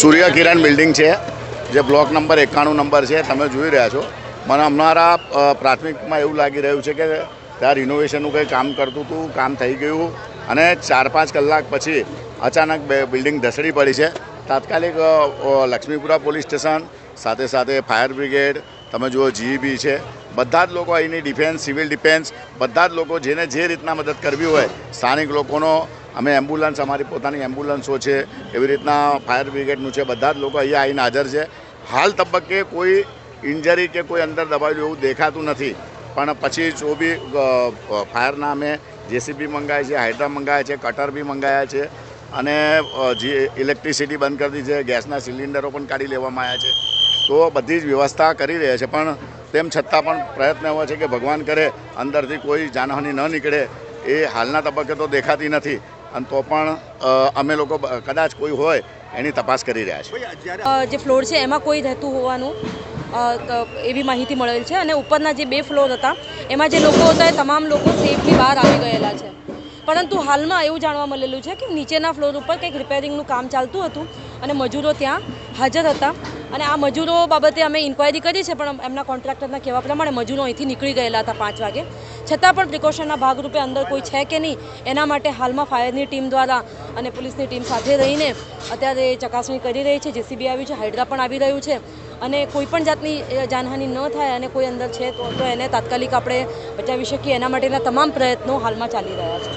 સૂર્ય કિરણ building છે, જે block number એકાણું નંબર છે, તમે જોઈ રહ્યા છો. મને અમારા પ્રાથમિકમાં એવું લાગી રહ્યું છે કે ત્યાં રિનોવેશનનું કંઈ કામ કરતું હતું, કામ થઈ ગયું. અને ચાર પાંચ કલાક પછી અચાનક બિલ્ડિંગ ધસડી પડી છે. તાત્કાલિક લક્ષ્મીપુરા પોલીસ સ્ટેશન, સાથે સાથે ફાયર બ્રિગેડ, તમે જુઓ જીઈબી છે. બધા જ લોકો અહીંની ડિફેન્સ સિવિલ ડિફેન્સ બધા જ લોકો જેને જે રીતના મદદ કરવી હોય, સ્થાનિક લોકોનો અમે એમ્બ્યુલન્સ, અમારી પોતાની એમ્બ્યુલન્સો છે, એવી રીતના ફાયર બ્રિગેડનું છે, બધા જ લોકો અહીંયા આવીને હાજર છે. હાલ તબક્કે કોઈ ઇન્જરી કે કોઈ અંદર દબાયેલું એવું દેખાતું નથી. પણ પછી જો બી ફાયરના અમે જેસીબી મંગાવ્યા છે, હાઇડ્રા મંગાવ્યા છે, કટર બી મંગાવ્યા છે, અને જે ઇલેક્ટ્રિસિટી બંધ કરી દીધી છે, ગેસના સિલિન્ડરો પણ કાઢી લેવામાં આવ્યા છે. તો બધી જ વ્યવસ્થા કરી રહ્યા છે, પણ તેમ છતાં પણ પ્રયત્ન એવો છે કે ભગવાન કરે, અંદરથી કોઈ જાનહાનિ ન નીકળે. એ હાલના તબક્કે તો દેખાતી નથી. અને તો પણ અમે લોકો કદાચ કોઈ હોય એની તપાસ કરી રહ્યા છીએ જે ફ્લોર છે એમાં કોઈ રહેતું હોવાનું એવી માહિતી મળેલ છે અને ઉપરના જે બે ફ્લોર હતા એમાં જે લોકો હતા એ તમામ લોકો સેફલી બહાર આવી ગયેલા છે. પરંતુ હાલમાં એવું જાણવા મળેલું છે કે નીચેના ફ્લોર ઉપર કંઈક રિપેરિંગનું કામ ચાલતું હતું અને મજૂરો ત્યાં હાજર હતા. અને આ મજૂરો બાબતે અમે ઇન્ક્વાયરી કરી છે પણ એમના કોન્ટ્રાક્ટરના કહેવા પ્રમાણે મજૂરો અહીંથી નીકળી ગયેલા હતા પાંચ વાગે. છતાં પણ પ્રિકોશનના ભાગરૂપે અંદર કોઈ છે કે નહીં, એના માટે હાલમાં ફાયરની ટીમ દ્વારા અને પોલીસની ટીમ સાથે રહીને અત્યારે ચકાસણી કરી રહી છે. જેસીબી આવ્યું છે, હાઇડ્રા પણ આવી રહ્યું છે. અને કોઈ પણ જાતની જાનહાનિ ન થાય અને કોઈ અંદર છે તો એને તાત્કાલિક આપણે બચાવી શકીએ. એના માટેના તમામ પ્રયત્નો હાલમાં ચાલી રહ્યા છે.